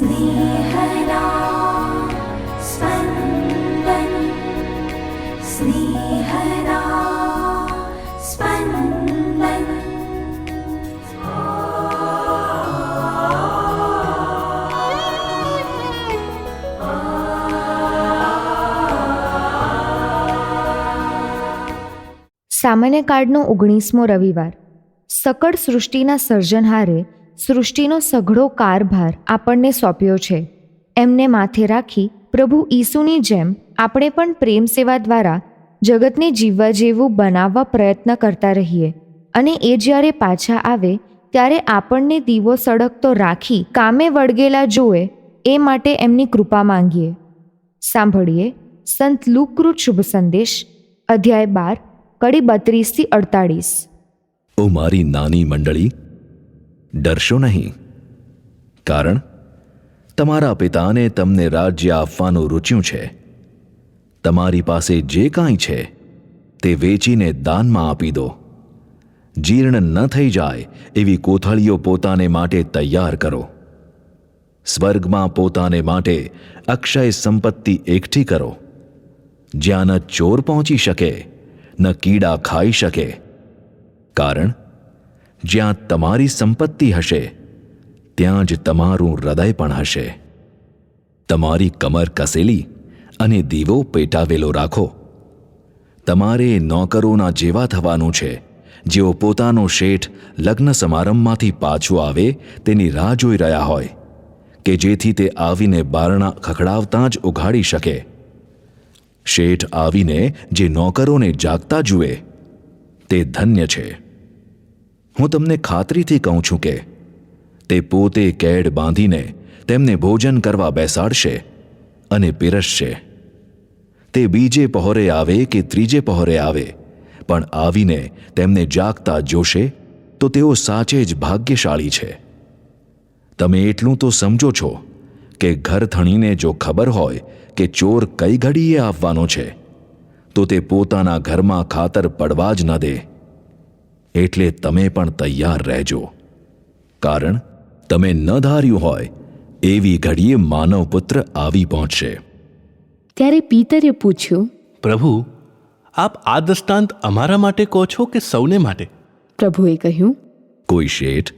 स्नेहदा स्पन्दन् स्नेहदा स्पन्दन् સામાન્ય કાર્ડનો ઓગણીસમો રવિવાર સકળ સૃષ્ટિના સર્જનહારે સૃષ્ટિનો સઘળો કારભાર આપણને સોંપ્યો છે. એમને માથે રાખી પ્રભુ ઈસુની જેમ આપણે પણ પ્રેમ સેવા દ્વારા જગતને જીવવા જેવું બનાવવા પ્રયત્ન કરતા રહીએ. અને એ જ્યારે પાછા આવે, ત્યારે આપણને દીવો સળગતો રાખી કામે વળગેલા જોવે એ માટે એમની કૃપા માંગીએ. સાંભળીએ સંત લુકૃત શુભ સંદેશ, અધ્યાય બાર, કડી બત્રીસથી અડતાળીસ. ઓ મારી નાની મંડળી ડરશો નહીં. કારણ, તમારા પિતાને તમને રાજ્ય આપવાનું રૂચ્યું છે. તમારી પાસે જે કાંઈ છે, તે વેચીને દાનમાં આપી દો. જીર્ણ ન થઈ જાય એવી કોથળીઓ પોતાને માટે તૈયાર કરો. સ્વર્ગમાં પોતાને માટે અક્ષય સંપત્તિ એકઠી કરો. જ્યાં ન ચોર પહોંચી શકે, ન કીડા ખાઈ શકે. કારણ જ્યાં તમારી સંપત્તિ હશે, ત્યાં જ તમારું હૃદય પણ હશે. તમારી કમર કસેલી અને દીવો પેટાવેલો રાખો. તમારે નોકરોના જેવા થવાનું છે, જેઓ પોતાનો શેઠ લગ્ન સમારંભમાંથી પાછો આવે તેની રાહ જોઈ રહ્યા હોય, કે જેથી તે આવીને બારણા ખખડાવતાં જ ઉઘાડી શકે. શેઠ આવીને જે નોકરોને જાગતા જુએ, તે ધન્ય છે. હું તમને ખાતરીથી કહું છું કે, તે પોતે કેડ બાંધીને તેમને ભોજન કરવા બેસાડશે અને પીરસશે. તે બીજે પહોરે આવે કે ત્રીજે પહોરે આવે, પણ આવીને તેમને જાગતા જોશે તો તેઓ સાચે જ ભાગ્યશાળી છે. તમે એટલું તો સમજો છો કે ઘર થણીને જો ખબર હોય કે ચોર કઈ ઘડીએ આવવાનો છે, તો તે પોતાના ઘરમાં ખાતર પડવા જ ન દે. એટલે તમે પણ તૈયાર રહેજો. કારણ તમે ન ધાર્યું હોય એવી ઘડીએ માનવ પુત્ર આવી પહોંચશે. ત્યારે પિતરે પૂછ્યું પ્રભુ આપ આ દ્રષ્ટાંત અમારા માટે કહો છો કે સૌને માટે? પ્રભુએ કહ્યું કોઈ શેઠ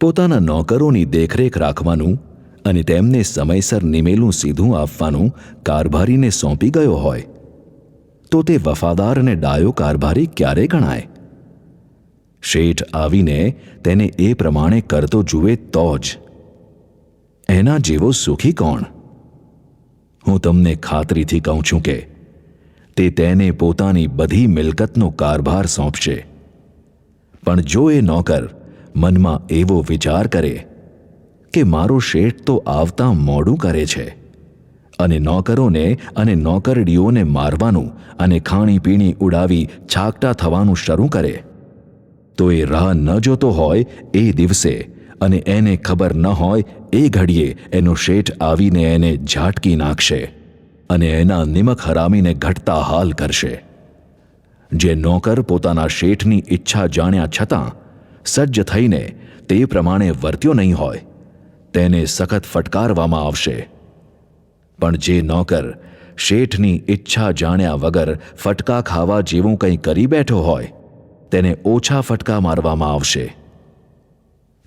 પોતાના નોકરોની દેખરેખ રાખવાનું અને તેમને સમયસર નિમેલું સીધું આપવાનું કારભારીને સોંપી ગયો હોય તો તે વફાદાર અને ડાયો કારભારી ક્યારે ગણાય? શેઠ આવીને તેને એ પ્રમાણે કરતો જુએ તો જ, એના જેવો સુખી કોણ? હું તમને ખાતરીથી કહું છું કે તે તેને પોતાની બધી મિલકતનો કારભાર સોંપશે. પણ જો એ નોકર મનમાં એવો વિચાર કરે કે મારો શેઠ તો આવતા મોડું કરે છે અને નોકરોને અને નોકરડીઓને મારવાનું અને ખાણીપીણી ઉડાવી છાકટા થવાનું શરૂ કરે તો એ રાહ ન જોતો હોય એ દિવસે. અને એને ખબર ન હોય એ ઘડીએ એનો શેઠ આવીને એને ઝાટકી નાખશે અને એના નિમક હરામીને ઘટતા હાલ કરશે. જે નોકર પોતાના શેઠની ઈચ્છા જાણ્યા છતાં સજ્જ થઈને તે પ્રમાણે વર્ત્યો નહીં હોય, તેને સખત ફટકારવામાં આવશે. પણ જે નોકર શેઠની ઈચ્છા જાણ્યા વગર ફટકા ખાવા જેવું કંઈ કરી બેઠો હોય તેને ઓછા ફટકા મારવામાં આવશે.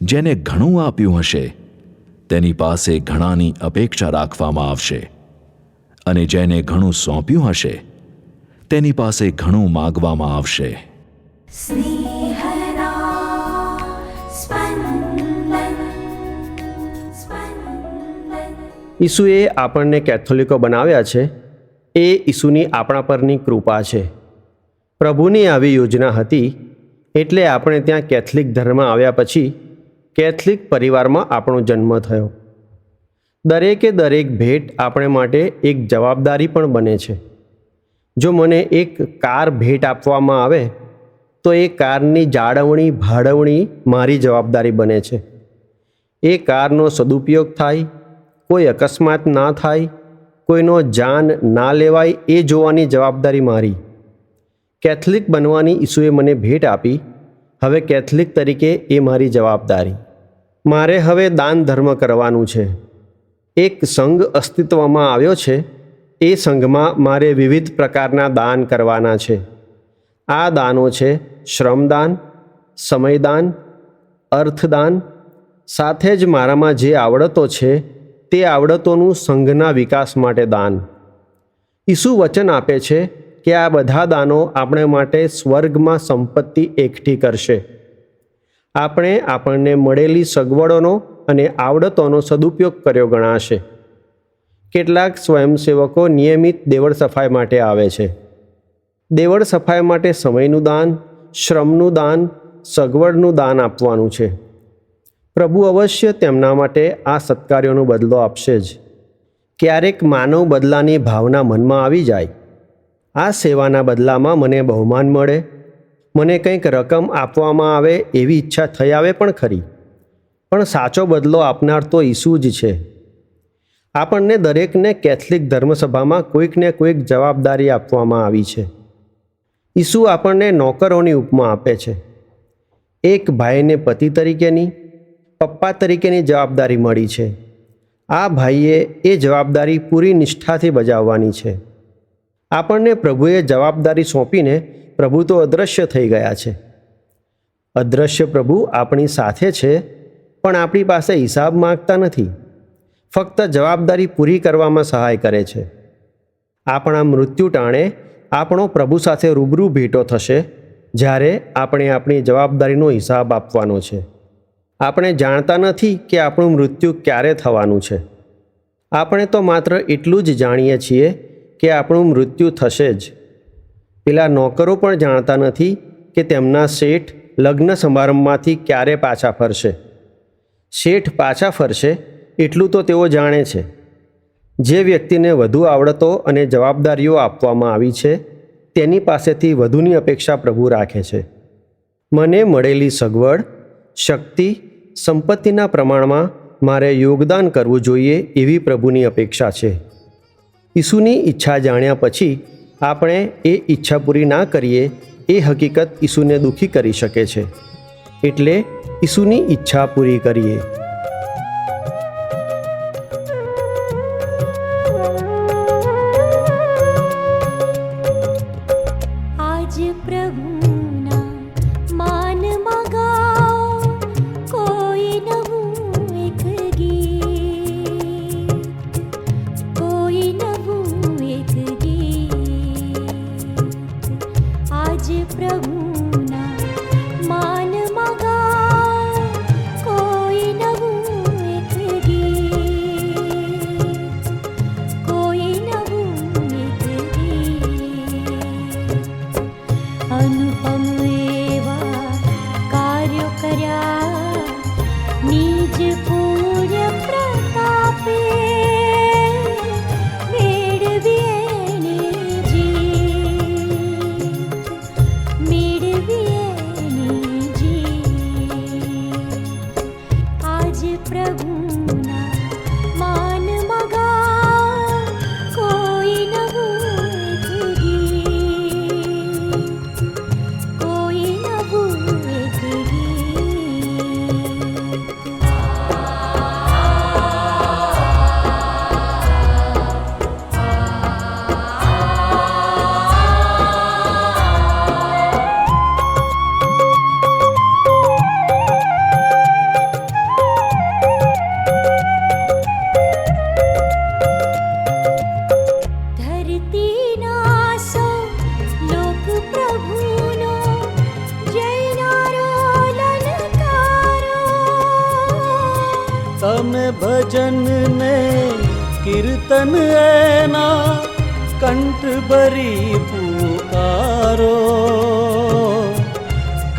જેને ઘણું આપ્યું હશે તેની પાસે ઘણાની અપેક્ષા રાખવામાં આવશે. અને જેને ઘણું સોંપ્યું હશે તેની પાસે ઘણું માગવામાં આવશે. ઈસુએ આપણને કેથોલિકો બનાવ્યા છે. એ ઈસુની આપણા પરની કૃપા છે. પ્રભુની આવી યોજના હતી એટલે આપણે ત્યાં કેથલિક ધર્મ આવ્યા પછી કેથલિક પરિવારમાં આપણો જન્મ થયો. દરેકે દરેક ભેટ આપણે માટે એક જવાબદારી પણ બને છે. જો મને એક કાર ભેટ આપવામાં આવે, તો એ કારની જાળવણી, ભાડવણી મારી જવાબદારી બને છે. એ કારનો સદુપયોગ થાય, કોઈ અકસ્માત ના થાય, કોઈનો જાન ના લેવાય એ જોવાની જવાબદારી મારી. કેથલિક બનવાની ઈસુએ મને ભેટ આપી. હવે કેથલિક તરીકે એ મારી જવાબદારી. મારે હવે દાન ધર્મ કરવાનું છે. એક સંઘ અસ્તિત્વમાં આવ્યો છે. એ સંઘમાં મારે વિવિધ પ્રકારના દાન કરવાના છે. આ દાનો છે શ્રમદાન, સમયદાન, અર્થદાન. સાથે જ મારામાં જે આવડતો છે તે આવડતોનું સંઘના વિકાસ માટે દાન. ઈસુ વચન આપે છે કે આ બધા દાનો આપણે માટે સ્વર્ગમાં સંપત્તિ એકઠી કરશે. આપણે આપણને મળેલી સગવડોનો અને આવડતોનો સદુપયોગ કર્યો ગણાશે. કેટલાક સ્વયંસેવકો નિયમિત દેવળ સફાઈ માટે આવે છે. દેવળ સફાઈ માટે સમયનું દાન, શ્રમનું દાન, સગવડનું દાન આપવાનું છે. પ્રભુ અવશ્ય તેમના માટે આ સત્કાર્યોનો બદલો આપશે જ. ક્યારેક માનવ બદલાની ભાવના મનમાં આવી જાય. આ સેવાના બદલામાં મને બહુમાન મળે. મને કંઈક રકમ આપવામાં આવે એવી ઈચ્છા થઈ આવે પણ ખરી. પણ સાચો બદલો આપનાર તો ઈસુ જ છે. આપણને દરેકને કેથલિક ધર્મસભામાં કોઈકને કોઈક જવાબદારી આપવામાં આવી છે. ઈસુ આપણને નોકરોની ઉપમા આપે છે. એક ભાઈને પતિ તરીકેની, પપ્પા તરીકેની જવાબદારી મળી છે. આ ભાઈએ એ જવાબદારી પૂરી નિષ્ઠાથી બજાવવાની છે. આપણને પ્રભુએ જવાબદારી સોંપીને પ્રભુ તો અદૃશ્ય થઈ ગયા છે. અદૃશ્ય પ્રભુ આપણી સાથે છે, પણ આપણી પાસે હિસાબ માંગતા નથી. ફક્ત જવાબદારી પૂરી કરવામાં સહાય કરે છે. આપણા મૃત્યુ ટાણે આપણો પ્રભુ સાથે રૂબરૂ ભેટો થશે, જ્યારે આપણે આપણી જવાબદારીનો હિસાબ આપવાનો છે. આપણે જાણતા નથી કે આપણું મૃત્યુ ક્યારે થવાનું છે. આપણે તો માત્ર એટલું જ જાણીએ છીએ કે આપણું મૃત્યુ થશે જ. પેલા નોકરો પણ જાણતા નથી કે તેમના શેઠ લગ્ન સમારંભમાંથી ક્યારે પાછા ફરશે. શેઠ પાછા ફરશે એટલું તો તેઓ જાણે છે. જે વ્યક્તિને વધુ આવડતો અને જવાબદારીઓ આપવામાં આવી છે, તેની પાસેથી વધુની અપેક્ષા પ્રભુ રાખે છે. મને મળેલી સગવડ, શક્તિ, સંપત્તિના પ્રમાણમાં મારે યોગદાન કરવું જોઈએ એવી પ્રભુની અપેક્ષા છે. ઈસુની ઈચ્છા જાણ્યા પછી આપણે એ ઈચ્છા પૂરી ના કરીએ, એ હકીકત ઈસુને દુઃખી કરી શકે છે. એટલે ઈસુની ઈચ્છા પૂરી કરીએ. भजन ने कीर्तन ऐना एना कण्ठ भरी पूतारो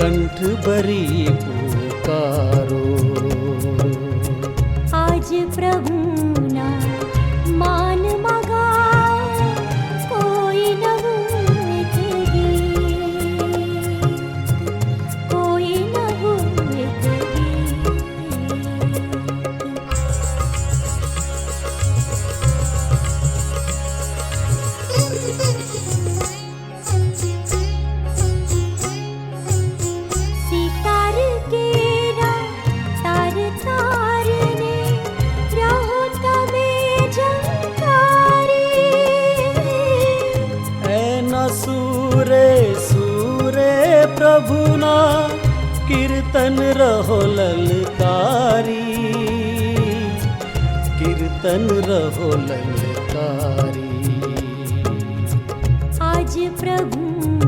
कण्ठि कीर्तन रहो ललकारी कीर्तन रहो ललकारी। आज प्रभु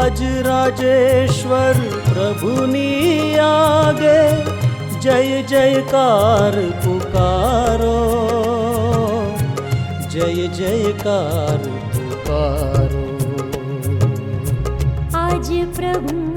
રાજ રાજેશ્વર પ્રભુની આગે. જય જયકાર પુકારો. જય જયકાર પુકારો. આજ પ્રભુ